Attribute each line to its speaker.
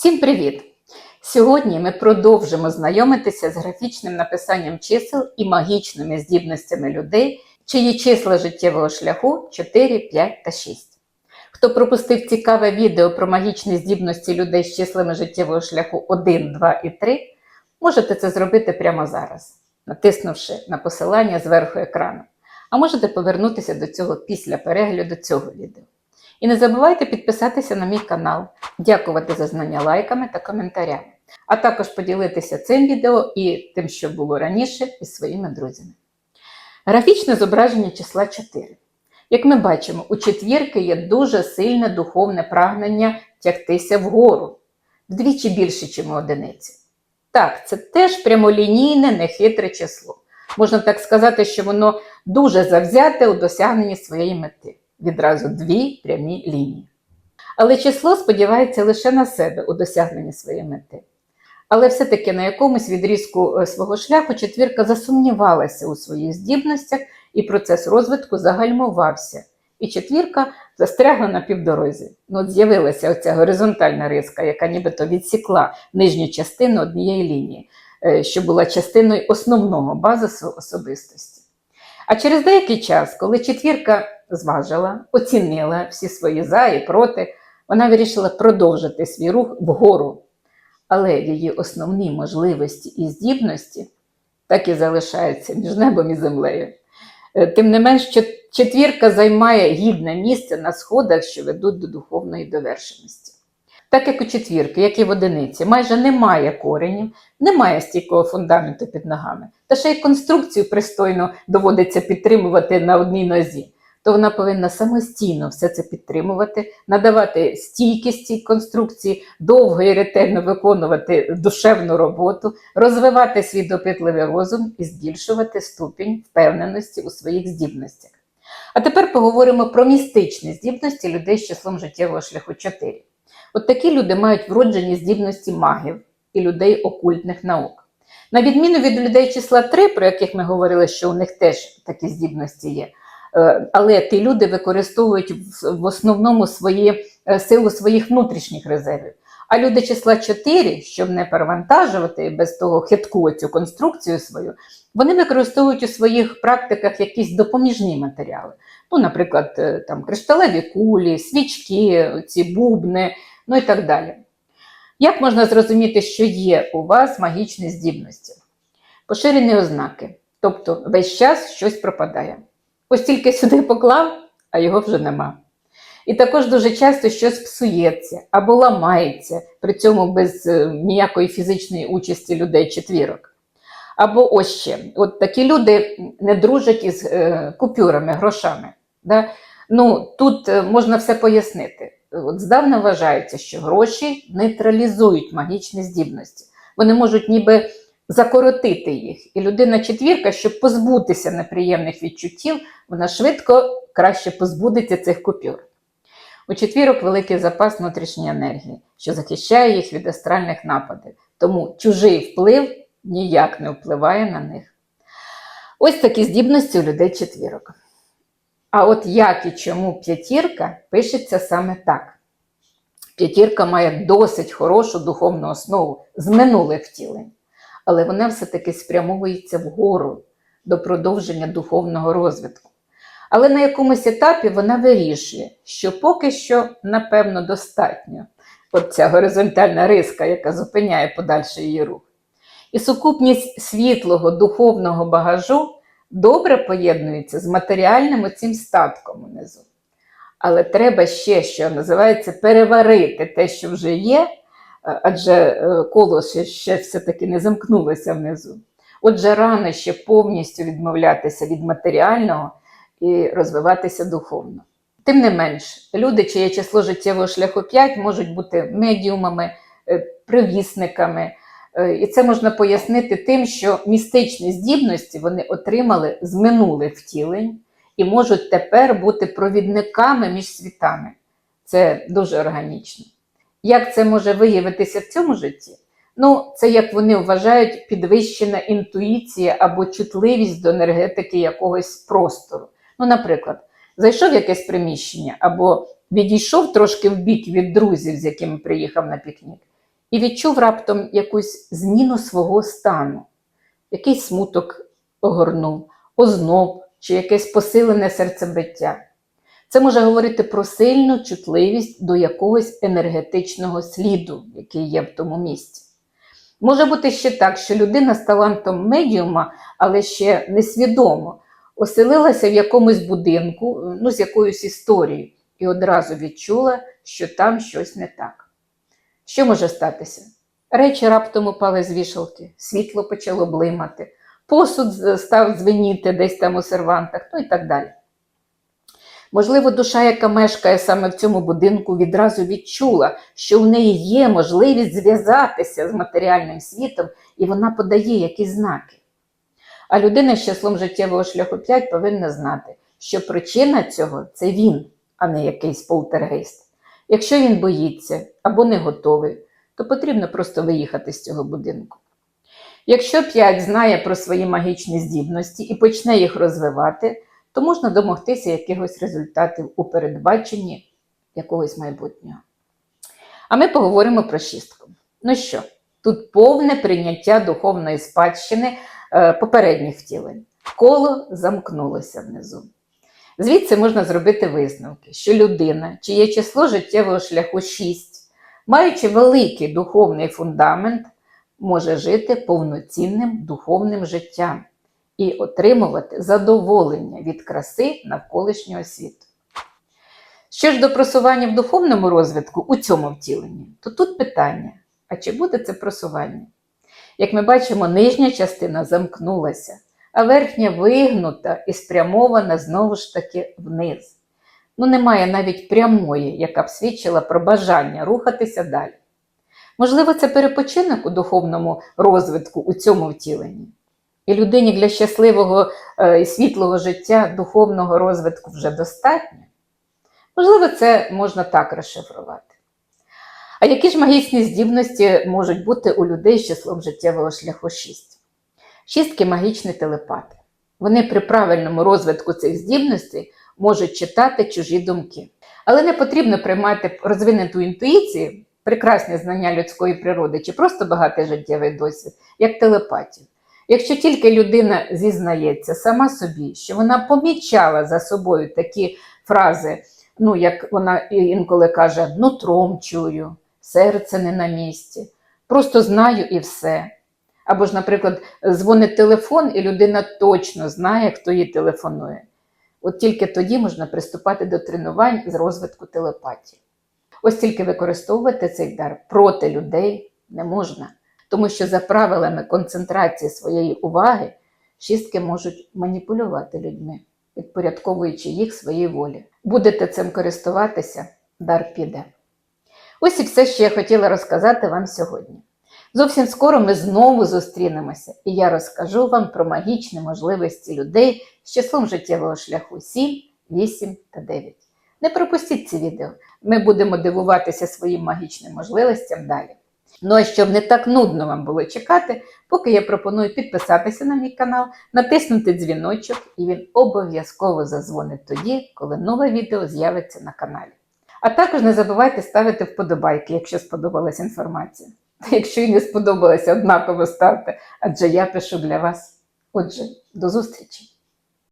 Speaker 1: Всім привіт! Сьогодні ми продовжимо знайомитися з графічним написанням чисел і магічними здібностями людей, чиї числа життєвого шляху 4, 5 та 6. Хто пропустив цікаве відео про магічні здібності людей з числами життєвого шляху 1, 2 і 3, можете це зробити прямо зараз, натиснувши на посилання зверху екрану. А можете повернутися до цього після перегляду цього відео. І не забувайте підписатися на мій канал, дякувати за знання лайками та коментарями, а також поділитися цим відео і тим, що було раніше, із своїми друзями. Графічне зображення числа 4. Як ми бачимо, у четвірки є дуже сильне духовне прагнення тягтися вгору, вдвічі більше, ніж у одиниці. Так, це теж прямолінійне, нехитре число. Можна так сказати, що воно дуже завзяте у досягненні своєї мети відразу дві прямі лінії. Але число сподівається лише на себе у досягненні своєї мети. Але все-таки на якомусь відрізку е, свого шляху четвірка засумнівалася у своїх здібностях, і процес розвитку загальмувався. І четвірка застрягла на півдорозі. Ну, от з'явилася оця горизонтальна риска, яка нібито відсікла нижню частину однієї лінії, е, що була частиною основного базису особистості. А через деякий час, коли четвірка зважила, оцінила всі свої за і проти, вона вирішила продовжити свій рух вгору. Але її основні можливості і здібності так і залишаються між небом і землею. Е, Тим не менш, четвірка займає гідне місце на сходах, що ведуть до духовної довершеності. Так як у четвірки, як і в одиниці, майже немає коренів, немає стійкого фундаменту під ногами, та ще й конструкцію пристойно доводиться підтримувати на одній нозі, то вона повинна самостійно все це підтримувати, надавати стійкість цій конструкції, довго і ретельно виконувати душевну роботу, розвивати свій допитливий розум і збільшувати ступінь впевненості у своїх здібностях. А тепер поговоримо про містичні здібності людей з числом життєвого шляху 4. От такі люди мають вроджені здібності магів і людей окультних наук. На відміну від людей числа 3, про яких ми говорили, що у них теж такі здібності є. Е, Але ті люди використовують в основному свої, е, силу своїх внутрішніх резервів. А люди числа 4, щоб не перевантажувати без того хитку цю конструкцію свою, вони використовують у своїх практиках якісь допоміжні матеріали. Ну, наприклад, е, там кришталеві кулі, свічки, ці бубни, ну і так далі. Як можна зрозуміти, що є у вас магічні здібності? Поширені ознаки, тобто весь час щось пропадає. Ось тільки сюди поклав, а його вже нема. І також дуже часто щось псується або ламається, при цьому без е, ніякої фізичної участі людей четвірок. Або ось ще, от такі люди не дружать із е, купюрами, грошами. Да? Ну, Тут е, можна все пояснити. От Здавна вважається, що гроші нейтралізують магічні здібності. Вони можуть ніби закоротити їх. І людина четвірка, щоб позбутися неприємних відчуттів, вона швидко краще позбудеться цих купюр. У четвірок великий запас внутрішньої енергії, що захищає їх від астральних нападів. Тому чужий вплив ніяк не впливає на них. Ось такі здібності у людей четвірок. А от як і чому п'ятірка пишеться саме так. П'ятірка має досить хорошу духовну основу з минулих втілень, але вона все-таки спрямовується вгору до продовження духовного розвитку. Але на якомусь етапі вона вирішує, що поки що, напевно, достатньо от ця горизонтальна риска, яка зупиняє подальший її рух. І сукупність світлого духовного багажу добре поєднується з матеріальним оцим статком унизу. Але треба ще, що називається, переварити те, що вже є, адже коло ще, ще все-таки не замкнулося внизу. Отже, рано ще повністю відмовлятися від матеріального і розвиватися духовно. Тим не менш, люди, чиє число життєвого шляху 5, можуть бути медіумами, привісниками. І це можна пояснити тим, що містичні здібності вони отримали з минулих втілень і можуть тепер бути провідниками між світами. Це дуже органічно. Як це може виявитися в цьому житті? Ну, це як вони вважають підвищена інтуїція або чутливість до енергетики якогось простору. Ну, наприклад, зайшов в якесь приміщення або відійшов трошки в бік від друзів, з якими приїхав на пікнік, і відчув раптом якусь зміну свого стану, якийсь смуток огорнув, озноб чи якесь посилене серцебиття. Це може говорити про сильну чутливість до якогось енергетичного сліду, який є в тому місці. Може бути ще так, що людина з талантом медіума, але ще несвідомо, оселилася в якомусь будинку, ну, з якоюсь історією, і одразу відчула, що там щось не так. Що може статися? Речі раптом упали з вішалки, світло почало блимати, посуд став дзвеніти десь там у сервантах, ну і так далі. Можливо, душа, яка мешкає саме в цьому будинку, відразу відчула, що в неї є можливість зв'язатися з матеріальним світом, і вона подає якісь знаки. А людина з числом життєвого шляху 5 повинна знати, що причина цього це він, а не якийсь полтергейст. Якщо він боїться або не готовий, то потрібно просто виїхати з цього будинку. Якщо 5 знає про свої магічні здібності і почне їх розвивати, то можна домогтися якихось результатів у передбаченні якогось майбутнього. А ми поговоримо про шістку. Ну що, тут повне прийняття духовної спадщини е, попередніх втілень. Коло замкнулося внизу. Звідси можна зробити висновки, що людина, чиє число життєвого шляху 6, маючи великий духовний фундамент, може жити повноцінним духовним життям і отримувати задоволення від краси навколишнього світу. Що ж до просування в духовному розвитку у цьому втіленні, то тут питання: а чи буде це просування? Як ми бачимо, нижня частина замкнулася, а верхня вигнута і спрямована знову ж таки вниз. Ну, немає навіть прямої, яка б свідчила про бажання рухатися далі. Можливо, це перепочинок у духовному розвитку у цьому втіленні. І людині для щасливого е, і світлого життя духовного розвитку вже достатньо. Можливо, це можна так розшифрувати. А які ж магічні здібності можуть бути у людей з числом життєвого шляху 6? Шістки магічні телепати. Вони при правильному розвитку цих здібностей можуть читати чужі думки. Але не потрібно приймати розвинуту інтуїцію, прекрасне знання людської природи чи просто багатий життєвий досвід, як телепатію. Якщо тільки людина зізнається сама собі, що вона помічала за собою такі фрази, ну як вона інколи каже, нутром чую, серце не на місці, просто знаю і все. Або ж, наприклад, дзвонить телефон, і людина точно знає, хто їй телефонує. От тільки тоді можна приступати до тренувань з розвитку телепатії. Ось тільки використовувати цей дар проти людей не можна, тому що за правилами концентрації своєї уваги шістки можуть маніпулювати людьми, підпорядковуючи їх своїй волі. Будете цим користуватися, дар піде. Ось і все, що я хотіла розказати вам сьогодні. Зовсім скоро ми знову зустрінемося, і я розкажу вам про магічні можливості людей з числом життєвого шляху 7, 8 та 9. Не пропустіть ці відео, ми будемо дивуватися своїм магічним можливостям далі. Ну а щоб не так нудно вам було чекати, поки я пропоную підписатися на мій канал, натиснути дзвіночок, і він обов'язково зазвонить тоді, коли нове відео з'явиться на каналі. А також не забувайте ставити вподобайки, якщо сподобалась інформація. Якщо і не сподобалося, однаково ставте, адже я пишу для вас. Отже, до зустрічі!